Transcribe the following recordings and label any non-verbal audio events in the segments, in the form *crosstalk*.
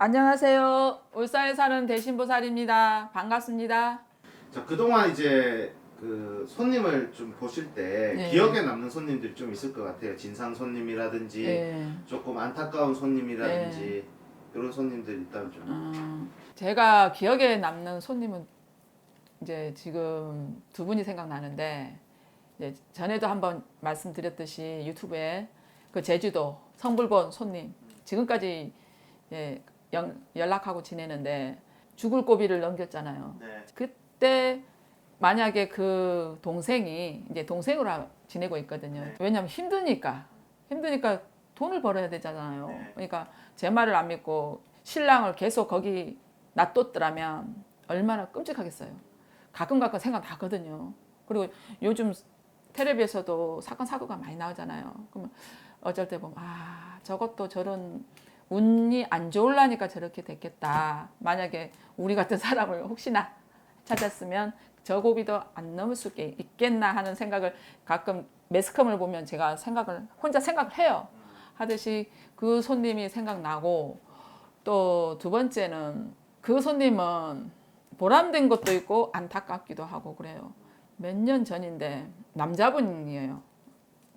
안녕하세요. 울산에 사는 대신보살입니다. 반갑습니다. 자 그동안 이제 그 손님을 좀 보실 때 네. 기억에 남는 손님들이 좀 있을 것 같아요. 진상 손님이라든지 예. 조금 안타까운 손님이라든지 그런 손님들 있다면 좀. 음, 제가 기억에 남는 손님은 이제 지금 두 분이 생각나는데 이제 전에도 한번 말씀드렸듯이 유튜브에 그 제주도 성불본 손님 지금까지 예, 연, 연락하고 지내는데 죽을 고비를 넘겼잖아요. 네. 그때 만약에 그 동생이 이제 동생으로 하- 지내고 있거든요. 네. 왜냐하면 힘드니까 힘드니까 돈을 벌어야 되잖아요. 네. 그러니까 제 말을 안 믿고 신랑을 계속 거기 놔뒀더라면 얼마나 끔찍하겠어요. 가끔 가끔 생각 나거든요. 그리고 요즘 텔레비에서도 사건 사고가 많이 나오잖아요. 그러면 어쩔 때 보면 아 저것도 저런 운이 안 좋을라니까 저렇게 됐겠다. 만약에 우리 같은 사람을 혹시나 찾았으면 저 고비도 안 넘을 수 있겠나 하는 생각을 가끔 매스컴을 보면 제가 생각을 혼자 생각을 해요. 하듯이 그 손님이 생각나고 또 두 번째는 그 손님은 보람된 것도 있고 안타깝기도 하고 그래요. 몇 년 전인데 남자분이에요.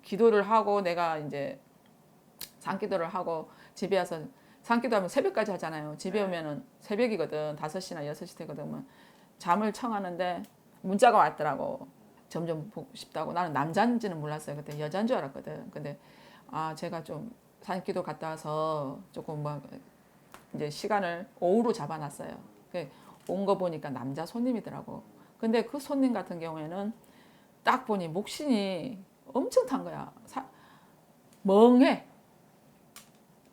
기도를 하고 내가 이제 산기도를 하고 집에 와서 산기도 하면 새벽까지 하잖아요. 집에 네. 오면은 새벽이거든. 5시나 6시 되거든. 그러면 잠을 청하는데 문자가 왔더라고. 점점 보고 싶다고. 나는 남자인지는 몰랐어요. 그때 여자인 줄 알았거든. 근데 아, 제가 좀 산기도 갔다 와서 조금 막 이제 시간을 오후로 잡아놨어요. 온 거 보니까 남자 손님이더라고. 근데 그 손님 같은 경우에는 딱 보니 목신이 엄청 탄 거야. 사- 멍해.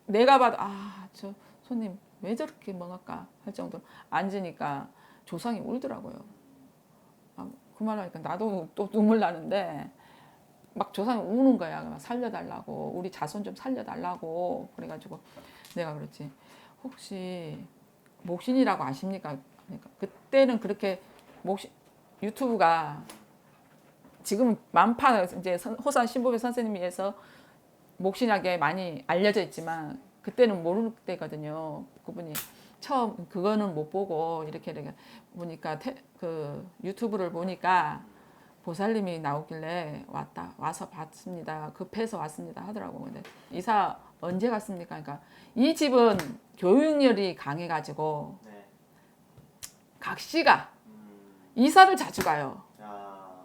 내가 봐도 아, 저 손님 왜 저렇게 멍할까 할 정도로 앉으니까 조상이 울더라고요. 아, 그 말 하니까 나도 또 눈물 나는데 막 조상이 우는 거야. 막 살려달라고 우리 자손 좀 살려달라고 그래가지고 내가 그렇지 혹시 목신이라고 아십니까? 그러니까 그때는 그렇게 목신 유튜브가 지금 만파 이제 선- 호산 신보배 선생님에 의해서 목신하게 많이 알려져 있지만 그때는 모를 때거든요. 그분이 처음 그거는 못 보고 이렇게 이렇게 보니까 테, 그 유튜브를 보니까 보살님이 나오길래 왔다 와서 봤습니다. 급해서 왔습니다 하더라고. 근데 이사 언제 갔습니까? 그러니까 이 집은 교육열이 강해가지고 네. 각 씨가 음, 이사를 자주 가요. 아,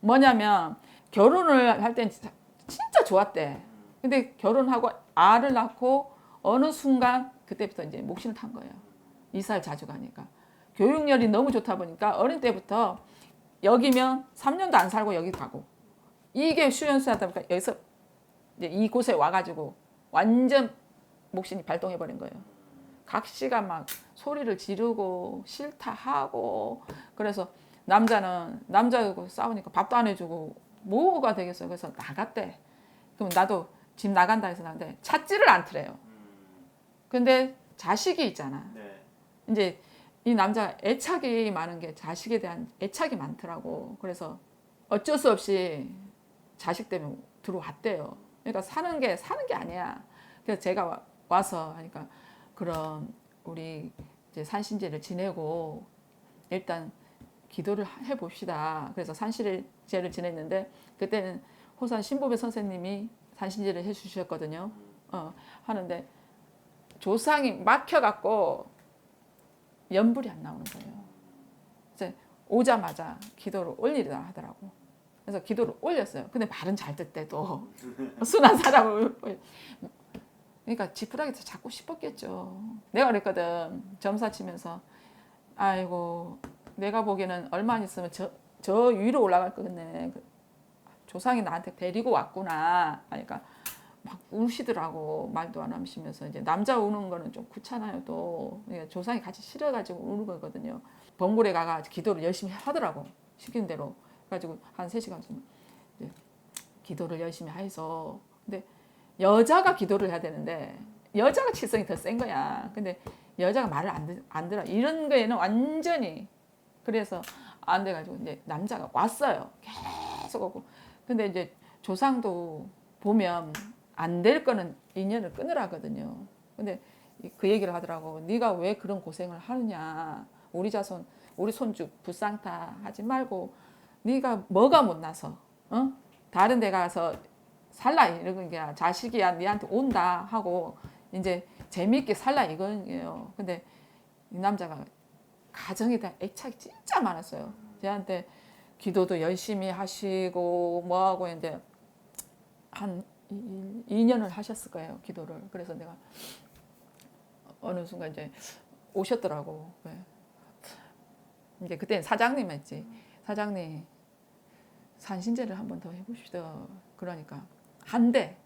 뭐냐면 결혼을 할 땐 진짜 좋았대. 근데 결혼하고 알을 낳고 어느 순간 그때부터 이제 목신을 탄 거예요. 이사를 자주 가니까. 교육열이 너무 좋다 보니까 어린 때부터 여기면 3년도 안 살고 여기 가고 이게 수연수하다 보니까 여기서 이제 이곳에 와가지고 완전 목신이 발동해 버린 거예요. 각 씨가 막 소리를 지르고 싫다 하고 그래서 남자는 남자하고 싸우니까 밥도 안 해주고 뭐가 되겠어요. 그래서 나갔대. 그럼 나도 집 나간다 해서 나는데 찾지를 않더래요. 음, 근데 자식이 있잖아. 네. 이제 이 남자 애착이 많은 게 자식에 대한 애착이 많더라고. 그래서 어쩔 수 없이 자식 때문에 들어왔대요. 그러니까 사는 게 사는 게 아니야. 그래서 제가 와- 와서 하니까 그럼 우리 이제 산신제를 지내고 일단 기도를 해 봅시다. 그래서 산신제를 지냈는데 그때는 호산 신보배 선생님이 산신제를 해 주셨거든요. 어, 하는데 조상이 막혀갖고 연불이 안 나오는 거예요. 이제 오자마자 기도를 올리라 하더라고. 그래서 기도를 올렸어요. 근데 말은 잘 듣대도 *laughs* 순한 사람을 올- 그러니까 지푸라기에서 잡고 싶었겠죠. 내가 그랬거든. 점사 치면서 아이고 내가 보기에는 얼마 안 있으면 저, 저 위로 올라갈 거겠네. 그 조상이 나한테 데리고 왔구나. 그러니까 막 우시더라고 말도 안 하시면서. 이제 남자 우는 거는 좀 그렇잖아요 또. 그러니까 조상이 같이 실어가지고 우는 거거든요. 범굴에 가가 기도를 열심히 하더라고 시키는 대로. 그래가지고 한 3시간쯤 이제 기도를 열심히 해서. 근데 여자가 기도를 해야 되는데 여자가 칠성이 더 센 거야. 근데 여자가 말을 안, 듣, 안 들어. 이런 거에는 완전히 그래서 안 돼가지고 이제 남자가 왔어요. 계속 오고 근데 이제 조상도 보면 안 될 거는 인연을 끊으라거든요. 근데 이- 그 얘기를 하더라고. 네가 왜 그런 고생을 하느냐. 우리 자손, 우리 손주 불쌍타 하지 말고 네가 뭐가 못나서 어? 다른 데 가서 살라 이런 게 자식이야 니한테 온다 하고 이제 재미있게 살라 이거예요. 근데 이 남자가 가정에 대한 애착이 진짜 많았어요. 저한테 기도도 열심히 하시고 뭐 하고 했는데 한 2년을 하셨을 거예요 기도를. 그래서 내가 어느 순간 이제 오셨더라고. 네. 이제 그때 사장님 했지. 사장님 산신제를 한 번 더 해보시죠. 그러니까 한대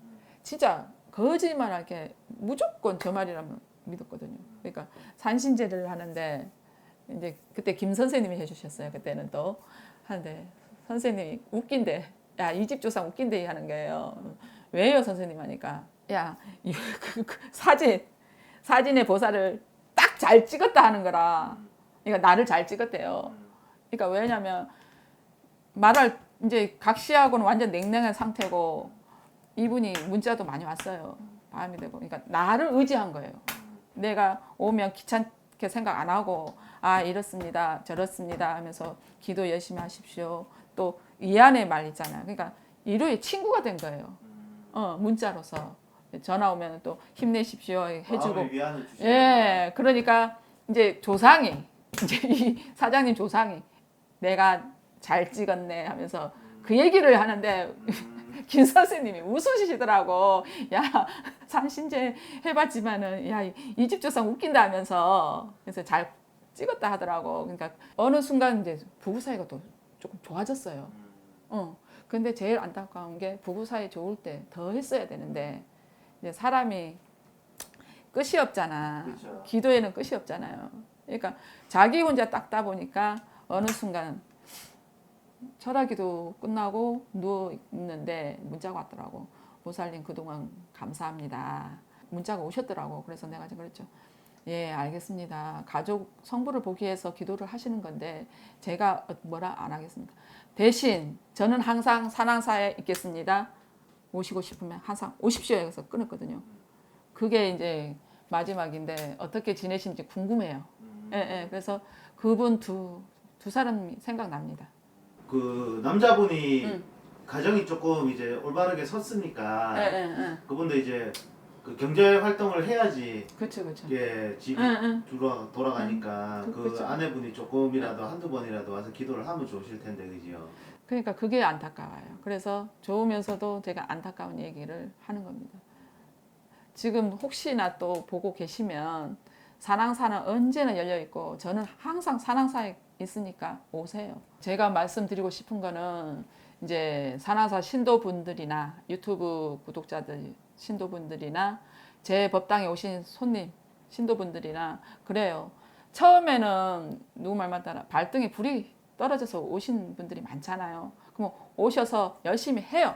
진짜 거짓말하게 무조건 저 말이라면 믿었거든요. 그러니까 산신제를 하는데 이제 그때 김 선생님이 해주셨어요. 그때는 또 하는데 선생님이 웃긴데 야 이 집 조상 웃긴데 하는 거예요. 왜요 선생님 하니까 야 이- *laughs* 그- 그 사진 사진의 보살을 딱 잘 찍었다 하는 거라. 그러니까 나를 잘 찍었대요. 그러니까 왜냐면 말할 이제 각시하고는 완전 냉랭한 상태고 이분이 문자도 많이 왔어요. 마음이 되고 그러니까 나를 의지한 거예요. 내가 오면 귀찮 게 생각 안 하고 아 이렇습니다 저렇습니다 하면서 기도 열심히 하십시오. 또 이안의 말 있잖아요. 그러니까 이로의 친구가 된 거예요. 어 문자로서 전화 오면 또 힘내십시오 해주고. 예, 그러니까 이제 조상이 *laughs* 이제 이 사장님 조상이 내가 잘 찍었네 하면서 그 얘기를 하는데 김 선생님이 웃으시더라고. 야 산신제 해봤지만은 야 이 집 조상 웃긴다 하면서 그래서 잘 찍었다 하더라고. 그러니까 어느 순간 이제 부부 사이가 또 조금 좋아졌어요. 어. 근데 제일 안타까운 게 부부 사이 좋을 때 더 했어야 되는데 이제 사람이 끝이 없잖아. 그렇죠. 기도에는 끝이 없잖아요. 그러니까 자기 혼자 닦다 보니까 어느 순간 철학기도 끝나고 누워 있는데 문자가 왔더라고. 보살님 그동안 감사합니다. 문자가 오셨더라고. 그래서 내가 이제 그랬죠. 예, 알겠습니다. 가족 성부를 보기 위해서 기도를 하시는 건데 제가 뭐라 안 하겠습니다. 대신 저는 항상 산항사에 있겠습니다. 오시고 싶으면 항상 오십시오. 해서 끊었거든요. 그게 이제 마지막인데 어떻게 지내신지 궁금해요. 예, 예. 그래서 그분 두, 두 사람이 생각납니다. 그 남자분이 응. 가정이 조금 이제 올바르게 섰으니까 예, 예, 예. 그분도 이제 그 경제 활동을 해야지 그렇죠, 그렇죠. 이게 집이 응, 응. 돌아, 돌아가니까 음, 그 그쵸. 아내분이 조금이라도 한두 번이라도 와서 기도를 하면 좋으실 텐데 그지요. 그러니까 그게 안타까워요. 그래서 좋으면서도 제가 안타까운 얘기를 하는 겁니다. 지금 혹시나 또 보고 계시면 산항사는 언제나 열려 있고 저는 항상 산항사에 있으니까 오세요. 제가 말씀드리고 싶은 거는 이제 산항사 신도분들이나 유튜브 구독자들 신도분들이나 제 법당에 오신 손님 신도분들이나 그래요. 처음에는 누구 말만 따라 발등에 불이 떨어져서 오신 분들이 많잖아요. 그럼 오셔서 열심히 해요.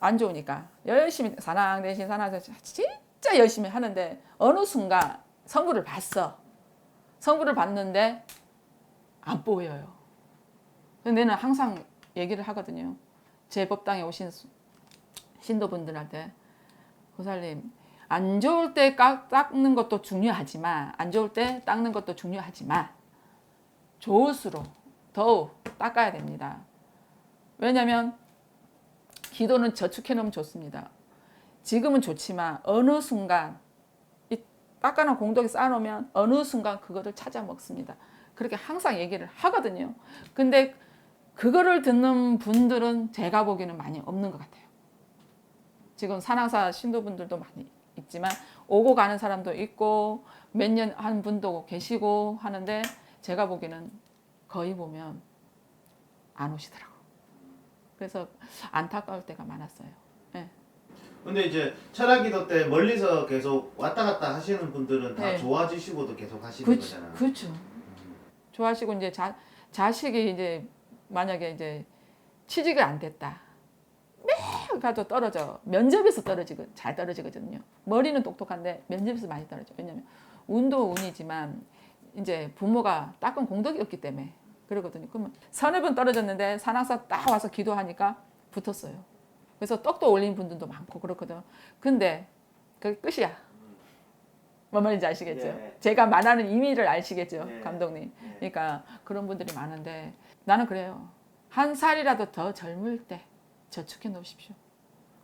안 좋으니까 열심히 사랑 대신 대신 진짜 열심히 하는데 어느 순간 성부를 봤어. 성부를 봤는데 안 보여요. 내는 항상 얘기를 하거든요. 제 법당에 오신 수- 신도분들한테 고살님 안 좋을 때 깎- 닦는 것도 중요하지만 안 좋을 때 닦는 것도 중요하지만 좋을수록 더욱 닦아야 됩니다. 왜냐하면 기도는 저축해 놓으면 좋습니다. 지금은 좋지만 어느 순간 이 닦아놓은 공덕에 쌓아놓으면 어느 순간 그거를 찾아 먹습니다. 그렇게 항상 얘기를 하거든요. 근데 그거를 듣는 분들은 제가 보기에는 많이 없는 것 같아요. 지금 산항사 신도분들도 많이 있지만 오고 가는 사람도 있고 몇 년 한 분도 계시고 하는데 제가 보기에는 거의 보면 안 오시더라고. 그래서 안타까울 때가 많았어요. 예. 근데 이제 철학기도 때 멀리서 계속 왔다 갔다 하시는 분들은 다 네. 좋아지시고도 계속 하시는 그렇죠. 거잖아. 그렇죠. 좋아하시고 이제 자, 자식이 이제 만약에 이제 취직이 안 됐다. 매일 가도 떨어져. 면접에서 떨어지고 잘 떨어지거든요. 머리는 똑똑한데 면접에서 많이 떨어져. 왜냐면 운도 운이지만 이제 부모가 닦은 공덕이 없기 때문에 그러거든요. 그러면 번 떨어졌는데 산악사 딱 와서 기도하니까 붙었어요. 그래서 떡도 올린 분들도 많고 그렇거든. 근데 그게 끝이야. 뭔 말인지 아시겠죠? 예. 제가 말하는 의미를 아시겠죠, 예. 감독님. 예. 그러니까 그런 분들이 많은데 나는 그래요. 한 살이라도 더 젊을 때 저축해 놓으십시오.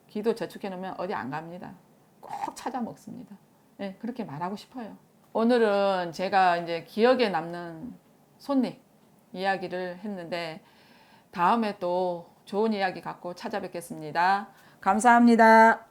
기도 저축해 놓으면 어디 안 갑니다. 꼭 찾아 먹습니다. 네, 그렇게 말하고 싶어요. 오늘은 제가 이제 기억에 남는 손님 이야기를 했는데 다음에 또 좋은 이야기 갖고 찾아뵙겠습니다. 감사합니다.